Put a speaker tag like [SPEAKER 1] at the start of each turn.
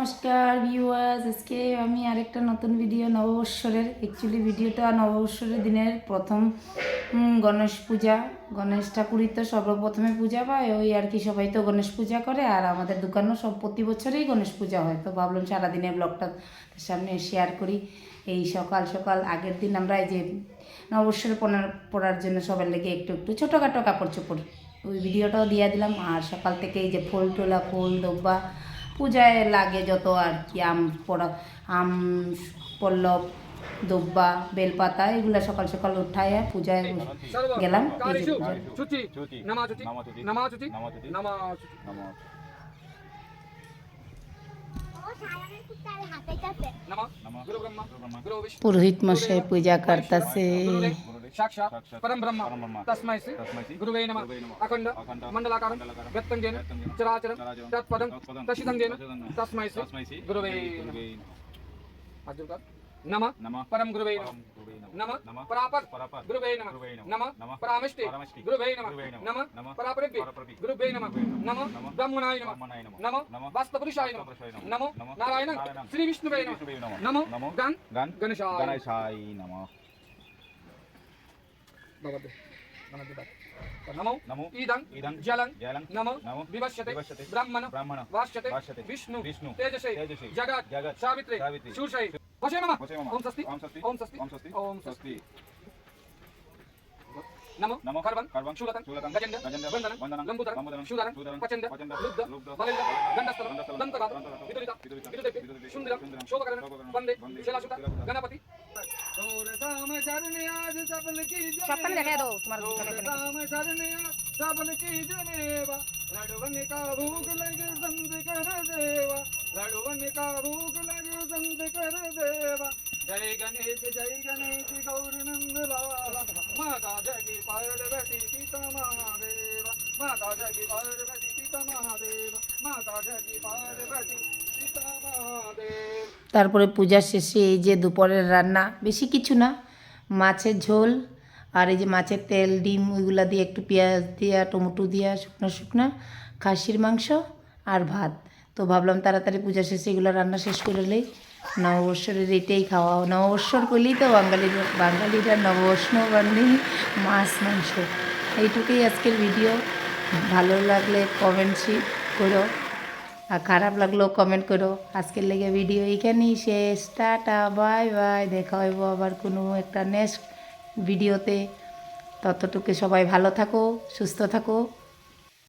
[SPEAKER 1] নমস্কার ভিউয়ার্স আজকে আমি আরেকটা নতুন ভিডিও নববৎসরের অ্যাকচুয়ালি ভিডিওটা নববৎসরের দিনের প্রথম গণেশ পূজা। গণেশ ঠাকুরই তো সর্বপ্রথমে পূজা পায়, ওই আর কি সবাই তো গণেশ পূজা করে, আর আমাদের দোকানও সব প্রতি বছরেই গণেশ পূজা হয়। তো ভাবলাম সারাদিনের ব্লগটা সামনে শেয়ার করি। এই সকাল সকাল আগের দিন আমরা এই যে নববৎসরে পড়ার পড়ার জন্য সবার লেগে একটু একটু ছোটোখাটো কাপড় চোপড়, ওই ভিডিওটাও দিয়ে দিলাম। আর সকাল থেকে এই যে ফুল টোলা, ফুল ডব্বা পূজায় লাগে যত আর কি আম পড়া আম পল্লব দুব্বা বেলপাতা এগুলো সকাল সকাল উঠায় পূজায় গেলাম। পুরোহিত মশাই পূজা করতেছে।
[SPEAKER 2] साक्षात् परम ब्रह्म तस्मै श्री गुरुवे नमः
[SPEAKER 3] अखंड
[SPEAKER 2] मंडलाकारं
[SPEAKER 3] व्यक्तंगेन
[SPEAKER 2] चराचरं तत्पदं
[SPEAKER 3] तशिदंगेन
[SPEAKER 2] तस्मै श्री गुरुवे नमः
[SPEAKER 3] नमः
[SPEAKER 2] परम गुरुवे नमः नमः परापर नमः
[SPEAKER 3] नमः
[SPEAKER 2] नमः परामिष्टे नमः
[SPEAKER 3] नम
[SPEAKER 2] नम
[SPEAKER 3] नमः
[SPEAKER 2] नमः नम
[SPEAKER 3] नमः
[SPEAKER 2] नमः
[SPEAKER 3] नमः
[SPEAKER 2] नम वास्तपुरुषाय नमः नमः नारायण श्री विष्णुवे नमः
[SPEAKER 3] नमः
[SPEAKER 2] गण गणेशाय
[SPEAKER 3] नमः
[SPEAKER 2] भवतु। गणपति नमो
[SPEAKER 3] नमो
[SPEAKER 2] इदं
[SPEAKER 3] इदं
[SPEAKER 2] जलं
[SPEAKER 3] जलं
[SPEAKER 2] नमो
[SPEAKER 3] नमो
[SPEAKER 2] विवश्यते
[SPEAKER 3] विवश्यते
[SPEAKER 2] ब्रह्मण
[SPEAKER 3] ब्राह्मण
[SPEAKER 2] वाश्यते
[SPEAKER 3] वाश्यते
[SPEAKER 2] विष्णु
[SPEAKER 3] विष्णु
[SPEAKER 2] तेजसे
[SPEAKER 3] तेजसे
[SPEAKER 2] जगत्
[SPEAKER 3] जगत्
[SPEAKER 2] सावित्रे
[SPEAKER 3] सावित्रे।
[SPEAKER 2] शूषे वशे नमः।
[SPEAKER 3] वशे नमः।
[SPEAKER 2] ओम स्वस्ति।
[SPEAKER 3] ओम स्वस्ति।
[SPEAKER 2] ओम स्वस्ति।
[SPEAKER 3] ओम स्वस्ति।
[SPEAKER 2] ओम स्वस्ति। नमो।
[SPEAKER 3] नमो।
[SPEAKER 2] कर्वं
[SPEAKER 3] कर्वं
[SPEAKER 2] शूलतं
[SPEAKER 3] शूलतं
[SPEAKER 2] गजेन्द्र
[SPEAKER 3] गजेन्द्र
[SPEAKER 2] वन्दनं
[SPEAKER 3] वन्दनं
[SPEAKER 2] लम्बोदरं
[SPEAKER 3] लम्बोदरं
[SPEAKER 2] शूदरं
[SPEAKER 3] शूदरं
[SPEAKER 2] पचेन्द्र
[SPEAKER 3] पचेन्द्र
[SPEAKER 2] लुब्ध
[SPEAKER 3] लुब्ध
[SPEAKER 2] बलिन्द्र दन्तगातं
[SPEAKER 3] दन्तगातं
[SPEAKER 2] विदुरित
[SPEAKER 3] विदुरित
[SPEAKER 2] विदुदेव सुन्दरं शोभकरणं
[SPEAKER 3] वंदे
[SPEAKER 2] शिलासुत गणपति
[SPEAKER 1] সবখানে দেখা দাও তোমার
[SPEAKER 2] और राम चरण आज सबल की जनेवा लड़वन का भूख लगे संत कर देवा लड़वन का भूख लगे संत कर देवा जय गणेश जय गणेश गौर नंद लाला माता जगी पार्वती सीता महादेवा माता जगी पार्वती सीता महादेवा माता जगी पार्वती सीता महादेव
[SPEAKER 1] তারপরে পূজা শেষে এই যে দুপুরের রান্না বেশি কিছু না মাছের ঝোল আর এই যে মাছের তেল, ডিম, ওইগুলো দিয়ে একটু পেঁয়াজ দিয়া, টমেটো দিয়া, শুকনো শুকনো, খাসির মাংস আর ভাত। তো ভাবলাম তাড়াতাড়ি পূজা শেষে এগুলো রান্না শেষ করে নেই। নববৎসরের এটাই খাওয়া নববৎসর করলেই তো বাঙালির বাঙালিরা নববর্ষ বান্ধি মাছ, মাংস। এইটুকুই আজকের ভিডিও ভালো লাগলে কমেন্টসই করো। আর খারাপ লাগল কমেন্ট করো। আজকের লেগে ভিডিও এখানেই শেষ। টাটা বাই বাই দেখা হইব আবার কোনো একটা নেক্সট ভিডিওতে ততটুকু সবাই ভালো থাকো, সুস্থ থাকো।